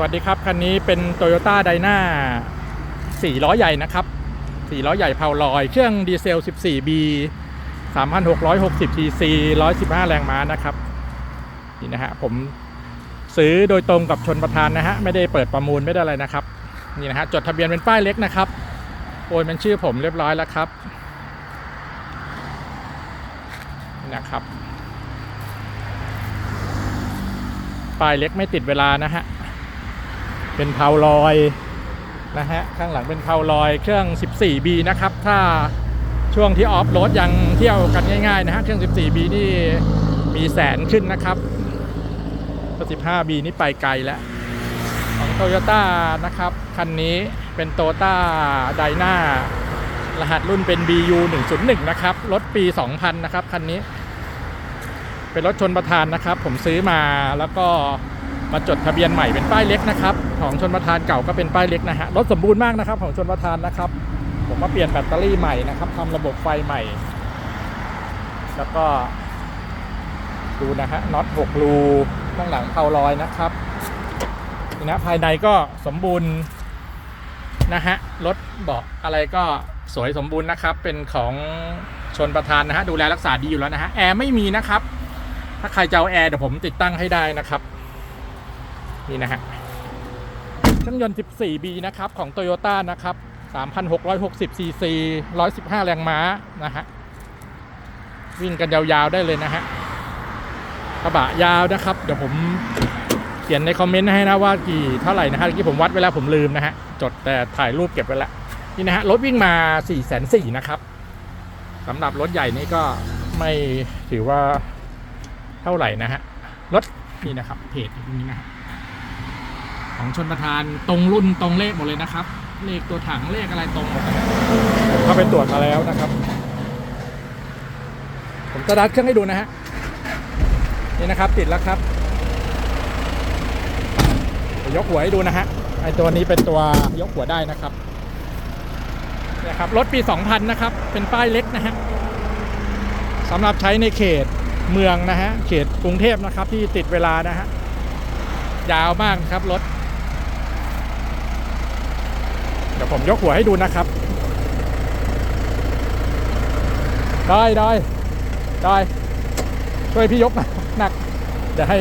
สวัสดีครับ คันนี้เป็น Toyota d y n a 4ล้อใหญ่นะครับ 4ล้อใหญ่เพาลอย เครื่องดีเซล 14B 3,660 cc 115 แรงม้านะครับ นี่นะฮะ ผมซื้อโดยตรงกับชนประธานนะฮะ ไม่ได้เปิดประมูลไม่ได้อะไรนะครับ นี่นะฮะ จดทะเบียนเป็นป้ายเล็กนะครับ โอนเป็นชื่อผมเรียบร้อยแล้วครับนี่นะครับป้ายเล็กไม่ติดเวลานะฮะ เป็นเพาลอยนะฮะข้างหลังเป็นเพาลอยเครื่อง 14B นะครับ ถ้าช่วงที่ออฟโรดยังเที่ยวกันง่ายๆนะฮะเครื่อง 14B นี่มีแสนขึ้นนะครับก็ 15B นี่ไปไกลแล้วของโตโยต้านะครับ คันนี้เป็นโตโยต้าไดนารหัสรุ่นเป็น BU 101นะครับ รถปี 2000 นะครับ คันนี้ เป็นรถชนประธานนะครับ ผมซื้อมาแล้วก็มาจดทะเบียนใหม่เป็นป้ายเล็กนะครับ ของชนประธานเก่าก็เป็นป้ายเล็กนะฮะรถสมบูรณ์มากนะครับของชนประธานนะครับ ผมมาเปลี่ยนแบตเตอรี่ใหม่นะครับทำระบบไฟใหม่ แล้วก็ดูนะฮะน็อต6รูข้างหลังเพาลอยนะครับนี่นะภายในก็สมบูรณ์นะฮะรถเบอกอะไรก็สวยสมบูรณ์นะครับ เป็นของชนประธานนะฮะดูแลรักษาดีอยู่แล้วนะฮะแอร์ไม่มีนะครับ ถ้าใครจะเอาแอร์เดี๋ยวผมติดตั้งให้ได้นะครับ นี่นะฮะ รื่องยนต์ 14B นะครับ ของ Toyota นะครับ 3,660 cc 115 แรงม้านะฮะ วิ่งกันยาวๆได้เลยนะฮะ กระบะยาวนะครับ เดี๋ยวผมเขียนในคอมเมนต์ให้นะว่ากี่เท่าไหร่นะฮะเมื่อกี้ผมวัดไว้แล้วผมลืมนะฮะ จดแต่ถ่ายรูปเก็บไว้แล้วนี่นะฮะ รถวิ่งมา4 4 0 0 0นะครับสำหรับรถใหญ่นี่ก็ไม่ถือว่าเท่าไหร่นะฮะ รถนี่นะครับเพจตรงนี้นะฮะ ของชนประธานตรงรุ่นตรงเลขหมดเลยนะครับ เลขตัวถังเลขอะไรตรงหมดเข้าไปตรวจมาแล้วนะครับ ผมจะดัดเครื่องให้ดูนะฮะนี่นะครับติดแล้วครับยกหัวให้ดูนะฮะไอตัวนี้เป็นตัวยกหัวได้นะครับเนี่ยครับรถปี 2000 นะครับ เป็นป้ายเล็กนะฮะสำหรับใช้ในเขตเมืองนะฮะ เขตกรุงเทพนะครับ ที่ติดเวลานะฮะ ยาวมากนะครับรถ เดี๋ยวผมยกหัวให้ดูนะครับ ได้ได้ได้ ช่วยพี่ยกหน่อยหนักเดี๋ยวให้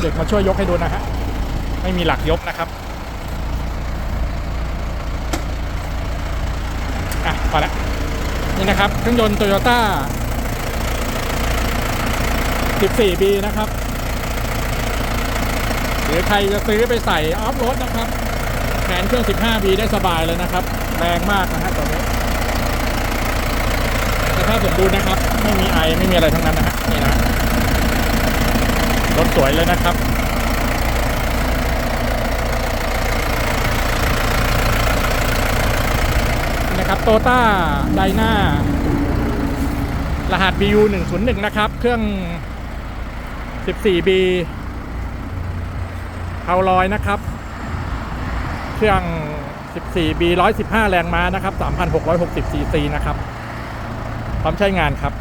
เด็กมาช่วยยกให้ดูนะฮะไม่มีหลักยกนะครับอะพอละนี่นะครับเครื่องยนต์โตโยต้า 14B นะครับ หรือใครจะซื้อไปใส่ออฟโรดนะครับ นเครื่อง 15B ได้สบายเลยนะครับ แรงมากนะฮะตัวนี้สภาพสมบูรณ์นะครับ ไม่มีไอไม่มีอะไรทั้งนั้นนะฮะนี่นะรถสวยเลยนะครับนี่นะครับโตต้าไดนารหัส BU 101นะครับ เครื่อง 14B เผาลอยนะครับ เครื่อง 14B 115 แรงม้านะครับ 3,660 cc นะครับ พร้อมใช้งานครับ